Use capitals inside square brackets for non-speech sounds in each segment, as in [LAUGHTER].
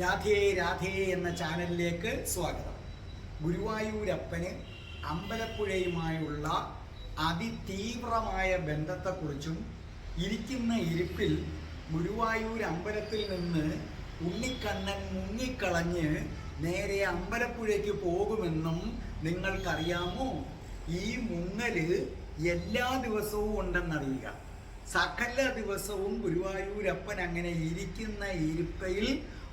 രാധേ രാധേ എന്ന ചാനലിലേക്ക് സ്വാഗതം. ഗുരുവായൂരപ്പന് അമ്പലപ്പുഴയുമായുള്ള അതിതീവ്രമായ ബന്ധത്തെക്കുറിച്ചും ഇരിക്കുന്ന ഇരിപ്പിൽ ഗുരുവായൂർ അമ്പലത്തിൽ നിന്ന് ഉണ്ണിക്കണ്ണൻ മുങ്ങിക്കളഞ്ഞ് നേരെ അമ്പലപ്പുഴയ്ക്ക് പോകുമെന്നും നിങ്ങൾക്കറിയാമോ? ഈ മുങ്ങൽ എല്ലാ ദിവസവും ഉണ്ടെന്നറിയുക. സകല ദിവസവും ഗുരുവായൂരപ്പൻ അങ്ങനെ ഇരിക്കുന്ന ഇരിപ്പയിൽ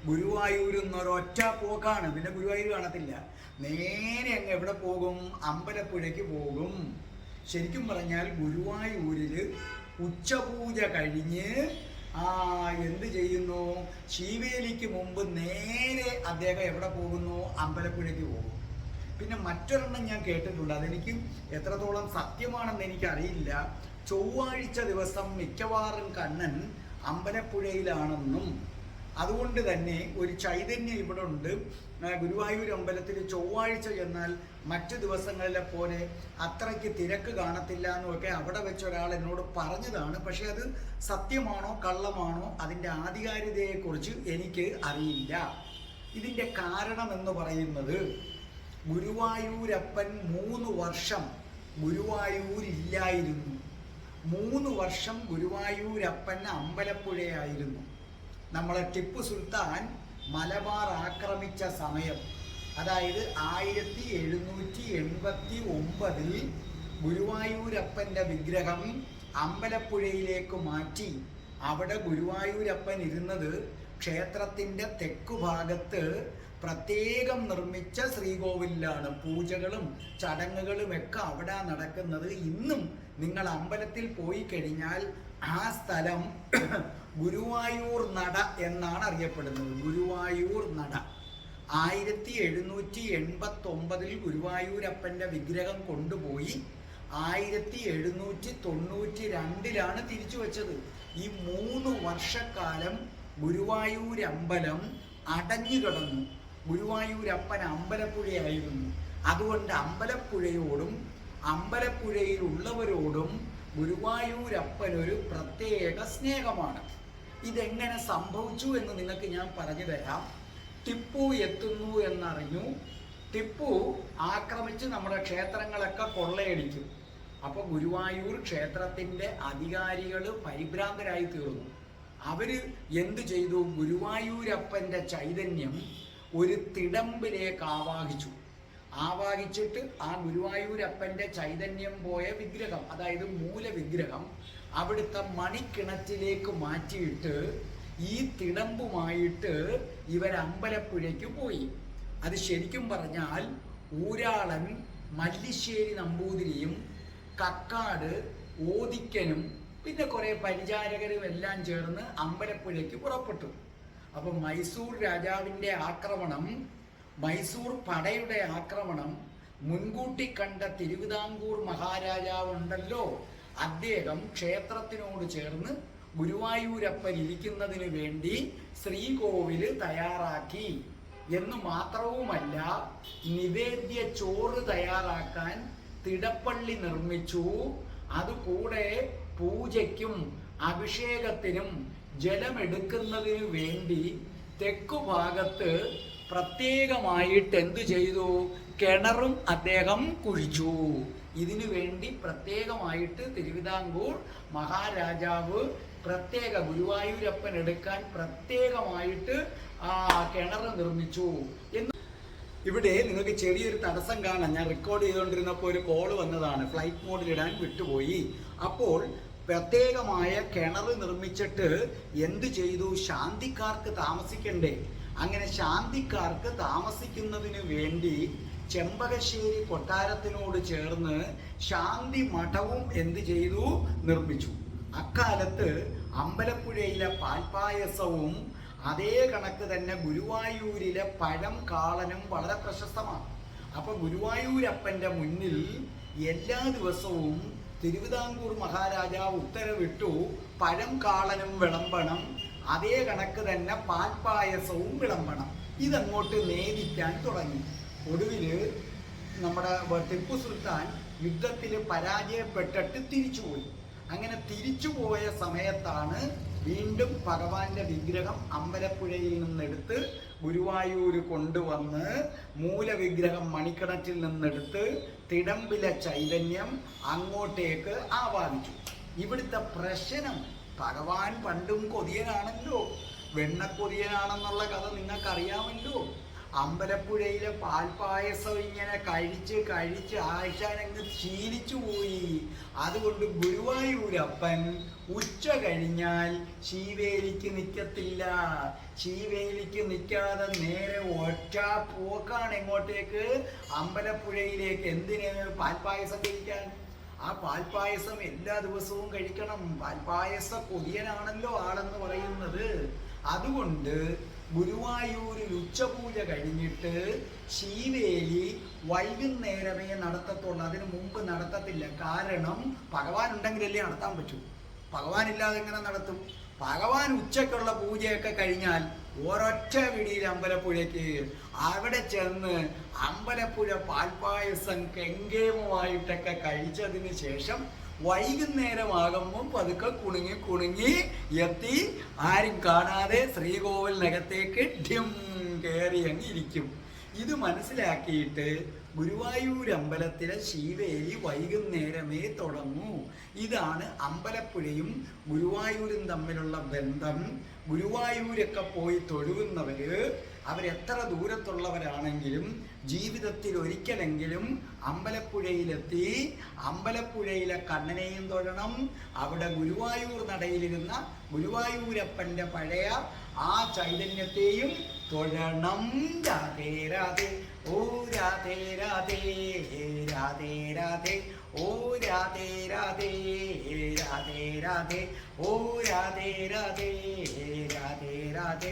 ഗുരുവായൂർ എന്നൊരൊറ്റ പോക്കാണ്. പിന്നെ ഗുരുവായൂർ കാണത്തില്ല. നേരെ അങ്ങ് എവിടെ പോകും? അമ്പലപ്പുഴയ്ക്ക് പോകും. ശരിക്കും പറഞ്ഞാൽ ഗുരുവായൂരിൽ ഉച്ചപൂജ കഴിഞ്ഞ് ആ എന്ത് ചെയ്യുന്നു? ശീവേലിക്ക് മുമ്പ് നേരെ അദ്ദേഹം എവിടെ പോകുന്നു? അമ്പലപ്പുഴയ്ക്ക് പോകും. പിന്നെ മറ്റൊരെണ്ണം ഞാൻ കേട്ടിട്ടുണ്ട്. അതെനിക്ക് എത്രത്തോളം സത്യമാണെന്ന് എനിക്കറിയില്ല. ചൊവ്വാഴ്ച ദിവസം മിക്കവാറും കണ്ണൻ അമ്പലപ്പുഴയിലാണെന്നും അതുകൊണ്ട് തന്നെ ഒരു ചൈതന്യം ഇവിടെ ഉണ്ട് ഗുരുവായൂർ അമ്പലത്തിൽ ചൊവ്വാഴ്ച ചെന്നാൽ മറ്റു ദിവസങ്ങളിലെ പോലെ അത്രയ്ക്ക് തിരക്ക് കാണത്തില്ല എന്നൊക്കെ അവിടെ വെച്ച് ഒരാൾ എന്നോട് പറഞ്ഞതാണ്. പക്ഷെ അത് സത്യമാണോ കള്ളമാണോ അതിന്റെ ആധികാരികതയെക്കുറിച്ച് എനിക്ക് അറിയില്ല. ഇതിന്റെ കാരണം എന്ന് പറയുന്നത് ഗുരുവായൂരപ്പൻ മൂന്ന് വർഷം ഗുരുവായൂരില്ലായിരുന്നു. മൂന്ന് വർഷം ഗുരുവായൂരപ്പൻ അമ്പലപ്പുഴയായിരുന്നു. നമ്മളെ ടിപ്പു സുൽത്താൻ മലബാർ ആക്രമിച്ച സമയം. അതായത് ആയിരത്തി എഴുന്നൂറ്റി എൺപത്തി ഒമ്പതിൽ ഗുരുവായൂരപ്പന്റെ വിഗ്രഹം അമ്പലപ്പുഴയിലേക്ക് മാറ്റി. അവിടെ ഗുരുവായൂരപ്പൻ ഇരുന്നത് ക്ഷേത്രത്തിന്റെ തെക്കു ഭാഗത്ത് പ്രത്യേകം നിർമ്മിച്ച ശ്രീകോവിലാണ് പൂജകളും ചടങ്ങുകളും ഒക്കെ അവിടെ നടക്കുന്നത്. ഇന്നും നിങ്ങൾ അമ്പലത്തിൽ പോയി കഴിഞ്ഞാൽ ആ സ്ഥലം [COUGHS] ഗുരുവായൂർ നട എന്നാണ് അറിയപ്പെടുന്നത്. ഗുരുവായൂർ നട. ആയിരത്തി എഴുന്നൂറ്റി എൺപത്തി ഒമ്പതിൽ ഗുരുവായൂരപ്പന്റെ വിഗ്രഹം കൊണ്ടുപോയി ആയിരത്തി എഴുന്നൂറ്റി തൊണ്ണൂറ്റി രണ്ടിലാണ് തിരിച്ചു വച്ചത്. ഈ മൂന്ന് വർഷക്കാലം ഗുരുവായൂരമ്പലം അടഞ്ഞു കിടന്നു ഗുരുവായൂരപ്പൻ അമ്പലപ്പുഴയായിരുന്നു. അതുകൊണ്ട് അമ്പലപ്പുഴയോടും അമ്പലപ്പുഴയിലുള്ളവരോടും ഗുരുവായൂരപ്പൻ ഒരു പ്രത്യേക സ്നേഹമാണ്. ഇതെങ്ങനെ സംഭവിച്ചു എന്ന് നിങ്ങൾക്ക് ഞാൻ പറഞ്ഞു തരാം. ടിപ്പു എത്തുന്നു എന്നറിഞ്ഞു. ടിപ്പു ആക്രമിച്ച് നമ്മുടെ ക്ഷേത്രങ്ങളൊക്കെ കൊള്ളയടിക്കും അപ്പോൾ ഗുരുവായൂർ ക്ഷേത്രത്തിന്റെ അധികാരികൾ പരിഭ്രാന്തരായി തീർന്നു. അവർ എന്തു ചെയ്തു? ഗുരുവായൂരപ്പന്റെ ചൈതന്യം ഒരു തിടമ്പിലേക്ക് ആവാഹിച്ചു. ആവാഹിച്ചിട്ട് ആ ഗുരുവായൂരപ്പന്റെ ചൈതന്യം പോയ വിഗ്രഹം അതായത് മൂലവിഗ്രഹം അവിടുത്തെ മണിക്കിണറ്റിലേക്ക് മാറ്റിയിട്ട് ഈ തിടമ്പുമായിട്ട് ഇവർ അമ്പലപ്പുഴയ്ക്ക് പോയി. അത് ശരിക്കും പറഞ്ഞാൽ ഊരാളൻ മല്ലിശ്ശേരി നമ്പൂതിരിയും കക്കാട് ഓദിക്കനും പിന്നെ കുറെ പരിചാരകരും എല്ലാം ചേർന്ന് അമ്പലപ്പുഴയ്ക്ക് പുറപ്പെട്ടു. അപ്പൊ മൈസൂർ രാജാവിന്റെ ആക്രമണം മൈസൂർ പടയുടെ ആക്രമണം മുൻകൂട്ടി കണ്ട തിരുവിതാംകൂർ മഹാരാജാവ് ഉണ്ടല്ലോ അദ്ദേഹം ക്ഷേത്രത്തിനോട് ചേർന്ന് ഗുരുവായൂരപ്പൻ ഇരിക്കുന്നതിന് വേണ്ടി ശ്രീകോവിൽ തയ്യാറാക്കി. എന്ന് മാത്രവുമല്ല നിവേദ്യ ചോറ് തയ്യാറാക്കാൻ തിടപ്പള്ളി നിർമ്മിച്ചു. അതുകൂടെ പൂജയ്ക്കും അഭിഷേകത്തിനും ജലമെടുക്കുന്നതിനു വേണ്ടി തെക്കു ഭാഗത്ത് പ്രത്യേകമായിട്ട് എന്തു ചെയ്തു? കിണറും അദ്ദേഹം കുഴിച്ചു. ഇതിനു വേണ്ടി പ്രത്യേകമായിട്ട് തിരുവിതാംകൂർ മഹാരാജാവ് പ്രത്യേക ഗുരുവായൂരപ്പൻ എടുക്കാൻ പ്രത്യേകമായിട്ട് ആ കിണർ നിർമ്മിച്ചു. എന്ന് ഇവിടെ നിങ്ങൾക്ക് ചെറിയൊരു തടസ്സം കാണാം. ഞാൻ റെക്കോർഡ് ചെയ്തുകൊണ്ടിരുന്നപ്പോൾ ഒരു കോൾ വന്നതാണ്. ഫ്ലൈറ്റ് മോഡിലിടാൻ വിട്ടുപോയി. അപ്പോൾ പ്രത്യേകമായ കിണർ നിർമ്മിച്ചിട്ട് എന്തു ചെയ്തു? ശാന്തിക്കാർക്ക് താമസിക്കണ്ടേ? അങ്ങനെ ശാന്തിക്കാർക്ക് താമസിക്കുന്നതിന് വേണ്ടി ചെമ്പകശ്ശേരി കൊട്ടാരത്തിനോട് ചേർന്ന് ശാന്തി മഠവും എന്ത് ചെയ്തു? നിർമ്മിച്ചു. അക്കാലത്ത് അമ്പലപ്പുഴയിലെ പാൽപ്പായസവും അതേ കണക്ക് തന്നെ ഗുരുവായൂരിലെ പഴം കാളനും വളരെ പ്രശസ്തമാണ്. അപ്പൊ ഗുരുവായൂരപ്പന്റെ മുന്നിൽ എല്ലാ ദിവസവും തിരുവിതാംകൂർ മഹാരാജാവ് ഉത്തരവിട്ടു പഴം കാളനും വിളമ്പണം അതേ കണക്ക് തന്നെ പാൽപ്പായസവും വിളമ്പണം. ഇതങ്ങോട്ട് നേദിക്കാൻ തുടങ്ങി. ഒടുവിൽ നമ്മുടെ ടിപ്പു സുൽത്താൻ യുദ്ധത്തിൽ പരാജയപ്പെട്ടിട്ട് തിരിച്ചുപോയി. അങ്ങനെ തിരിച്ചുപോയ സമയത്താണ് വീണ്ടും ഭഗവാന്റെ വിഗ്രഹം അമ്പലപ്പുഴയിൽ നിന്നെടുത്ത് ഗുരുവായൂര് കൊണ്ടുവന്ന് മൂലവിഗ്രഹം മണിക്കണറ്റിൽ നിന്നെടുത്ത് തിടമ്പില ചൈതന്യം അങ്ങോട്ടേക്ക് ആവാഹിച്ചു. ഇവിടുത്തെ പ്രശ്നം ഭഗവാൻ പണ്ടും കൊതിയനാണല്ലോ. വെണ്ണക്കൊതിയനാണെന്നുള്ള കഥ നിങ്ങൾക്കറിയാമല്ലോ. അമ്പലപ്പുഴയിലെ പാൽപായസം ഇങ്ങനെ കഴിച്ച് കഴിച്ച് ആശാനങ്ങ് ശീലിച്ചു പോയി. അതുകൊണ്ട് ഗുരുവായൂരപ്പൻ ഉച്ച കഴിഞ്ഞാൽ ശീവേലിക്ക് നിൽക്കത്തില്ല ശീവേലിക്ക് നിൽക്കാതെ നേരെ ഒറ്റ പോക്കാണ് എങ്ങോട്ടേക്ക്? അമ്പലപ്പുഴയിലേക്ക്. എന്തിന് പാൽപായസം കഴിക്കാൻ? ആ പാൽപായസം എല്ലാ ദിവസവും കഴിക്കണം. പാൽപായസ കൊതിയനാണല്ലോ ആളെന്ന് പറയുന്നത്. അതുകൊണ്ട് ഗുരുവായൂരിൽ ഉച്ചപൂജ കഴിഞ്ഞിട്ട് ശീവേലി വൈകുന്നേരമേ നടത്തത്തുള്ളൂ. അതിനു മുമ്പ് നടത്തത്തില്ല. കാരണം ഭഗവാൻ ഉണ്ടെങ്കിലല്ലേ നടത്താൻ പറ്റൂ. ഭഗവാൻ ഇല്ലാതെ എങ്ങനെ നടത്തും? ഭഗവാൻ ഉച്ചയ്ക്കുള്ള പൂജയൊക്കെ കഴിഞ്ഞാൽ ഒരൊറ്റ വിടിയിൽ അമ്പലപ്പുഴയ്ക്ക് അവിടെ ചെന്ന് അമ്പലപ്പുഴ പാൽപ്പായസം കെങ്കേമമായിട്ടൊക്കെ കഴിച്ചതിന് ശേഷം വൈകുന്നേരമാകുമ്പോൾ പതുക്കെ കുണുങ്ങി കുണുങ്ങി എത്തി. ആരും കാണാതെ ശ്രീകോവിലിനകത്തേക്ക് ഡിം കയറി അങ്ങ് ഇരിക്കും. ഇത് മനസ്സിലാക്കിയിട്ട് ഗുരുവായൂർ അമ്പലത്തിലെ ശിവേലി വൈകുന്നേരമേ തുടങ്ങൂ. ഇതാണ് അമ്പലപ്പുഴയും ഗുരുവായൂരും തമ്മിലുള്ള ബന്ധം. ഗുരുവായൂരൊക്കെ പോയി തൊഴുകുന്നവര് അവരെത്ര ദൂരത്തുള്ളവരാണെങ്കിലും ജീവിതത്തിൽ ഒരിക്കലെങ്കിലും അമ്പലപ്പുഴയിലെത്തി അമ്പലപ്പുഴയിലെ കണ്ണനെയും തൊഴണം. അവിടെ ഗുരുവായൂർ നടയിലിരുന്ന ഗുരുവായൂരപ്പന്റെ പഴയ ആ ചൈതന്യത്തെയും തൊഴണം. രാധേ രാധേ ഓ രാധേ രാധേ രാധേ രാധേ ഓ രാധേ രാധേ രാധേ രാധേ ഓ രാധേ രാധേ രാധേ രാധേ.